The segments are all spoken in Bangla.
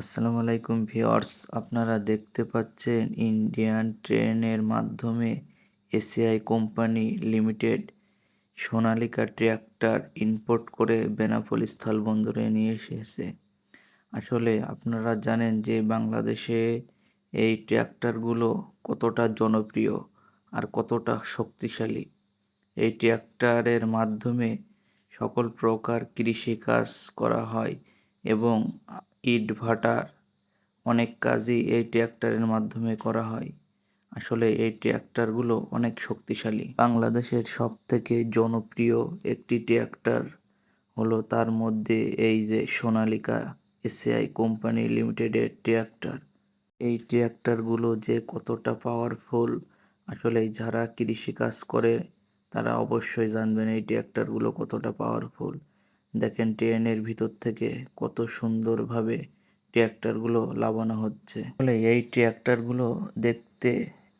আসসালামু আলাইকুম ভিউয়ার্স, আপনারা দেখতে পাচ্ছেন ইন্ডিয়ান ট্রেনের মাধ্যমে ACI company limited Sonalika tractor import করে বেনাপোল স্থলবন্দরে নিয়ে এসেছে। আসলে আপনারা জানেন যে বাংলাদেশে এই ট্র্যাক্টরগুলো কতটা জনপ্রিয় আর কতটা শক্তিশালী। এই ট্র্যাক্টরের মাধ্যমে সকল প্রকার কৃষিকাজ করা হয়। এবং ইট ভাটার অনেক কাজই এই ট্র্যাক্টরের মাধ্যমে করা হয়। আসলে এই ট্র্যাক্টরগুলো অনেক শক্তিশালী। বাংলাদেশের সব থেকে জনপ্রিয় একটি ট্র্যাক্টর হলো তার মধ্যে এই যে সোনালিকা এসিআই কোম্পানি লিমিটেডের ট্র্যাক্টর। এই ট্র্যাক্টরগুলো যে কতটা পাওয়ারফুল আসলে যারা কৃষিকাজ করে, তারা অবশ্যই জানবেন এই ট্র্যাক্টরগুলো কতটা পাওয়ারফুল দেখেন ট্রেনের ভিতর থেকে কত সুন্দরভাবে ট্র্যাক্টরগুলো লাগানো হচ্ছে। ফলে এই ট্র্যাক্টরগুলো দেখতে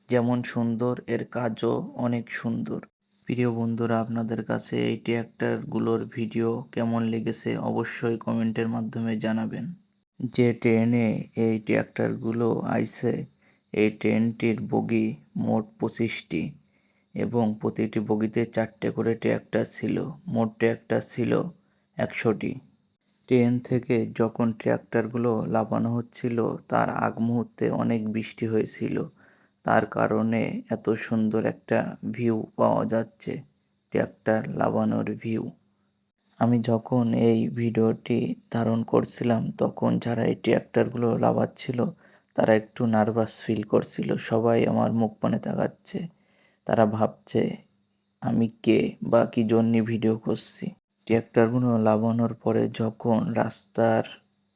যেমন সুন্দর, এর কাজও অনেক সুন্দর। প্রিয় বন্ধুরা, আপনাদের কাছে এই ট্র্যাক্টরগুলোর ভিডিও কেমন লেগেছে অবশ্যই কমেন্টের মাধ্যমে জানাবেন। যে ট্রেনে এই ট্র্যাক্টরগুলো আইছে, এই ট্রেনটির বগি মোট পঁচিশটি এবং প্রতিটি বগিতে চারটে করে ট্র্যাক্টর ছিল। মোট ট্র্যাক্টর ছিল একশোটি। ট্রেন থেকে যখন ট্র্যাক্টরগুলো লাফানো হচ্ছিল, তার আগ মুহূর্তে অনেক বৃষ্টি হয়েছিল। তার কারণে এত সুন্দর একটা ভিউ পাওয়া যাচ্ছে, ট্র্যাক্টর লাগানোর ভিউ। আমি যখন এই ভিডিওটি ধারণ করছিলাম, তখন যারা এই ট্র্যাক্টরগুলো লাগাচ্ছিল তারা একটু নার্ভাস ফিল করছিল। সবাই আমার মুখ পানে তাকাচ্ছে। তারা ভাবছে, আমি কে বা কী জন্যে ভিডিও করছি? ট্র্যাক্টরগুলো লাগানোর পরে যখন রাস্তার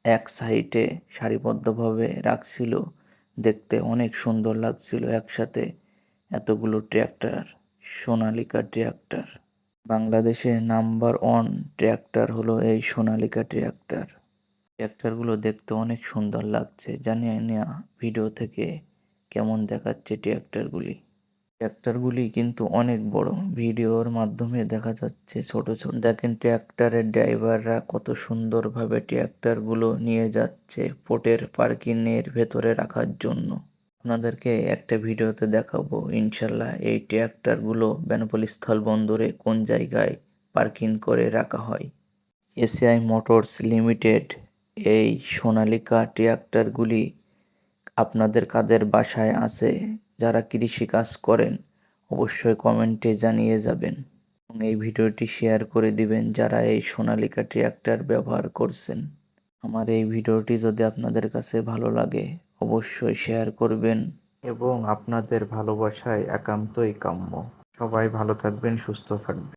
এক সাইডে সারিবদ্ধভাবে রাখছিল, দেখতে অনেক সুন্দর লাগছিল একসাথে এতগুলো ট্র্যাক্টর সোনালিকা ট্র্যাক্টর বাংলাদেশের নাম্বার ওয়ান ট্র্যাক্টর হলো এই সোনালিকা ট্র্যাক্টর ট্র্যাক্টরগুলো দেখতে অনেক সুন্দর লাগছে। জানি না ভিডিও থেকে কেমন দেখাচ্ছে ট্র্যাক্টরগুলি ট্র্যাক্টরগুলি কিন্তু অনেক বড়। ভিডিওর মাধ্যমে দেখা যাচ্ছে ছোট ছোট দেখেন ট্র্যাক্টরের ড্রাইভাররা কত সুন্দরভাবে ট্র্যাক্টরগুলো নিয়ে যাচ্ছে পোর্টের পার্কিংয়ের ভেতরে রাখার জন্য। আপনাদেরকে একটা ভিডিওতে দেখাবো, ইনশাল্লাহ এই ট্র্যাক্টরগুলো বেনাপোল স্থলবন্দরে কোন জায়গায় পার্কিং করে রাখা হয়। এসিআই মোটরস লিমিটেড এই সোনালিকা ট্র্যাক্টরগুলি আপনাদের কাদের বাসায় আছে? যারা কৃষি কাজ করেন, অবশ্যই কমেন্টে জানিয়ে যাবেন এবং এই ভিডিওটি শেয়ার করে দিবেন যারা এই সোনালিকা ট্র্যাক্টর ব্যবহার করছেন। আমার এই ভিডিওটি যদি আপনাদের কাছে ভালো লাগে, অবশ্যই শেয়ার করবেন এবং আপনাদের ভালোবাসায় একান্তই কাম্য। সবাই ভালো থাকবেন, সুস্থ থাকবেন।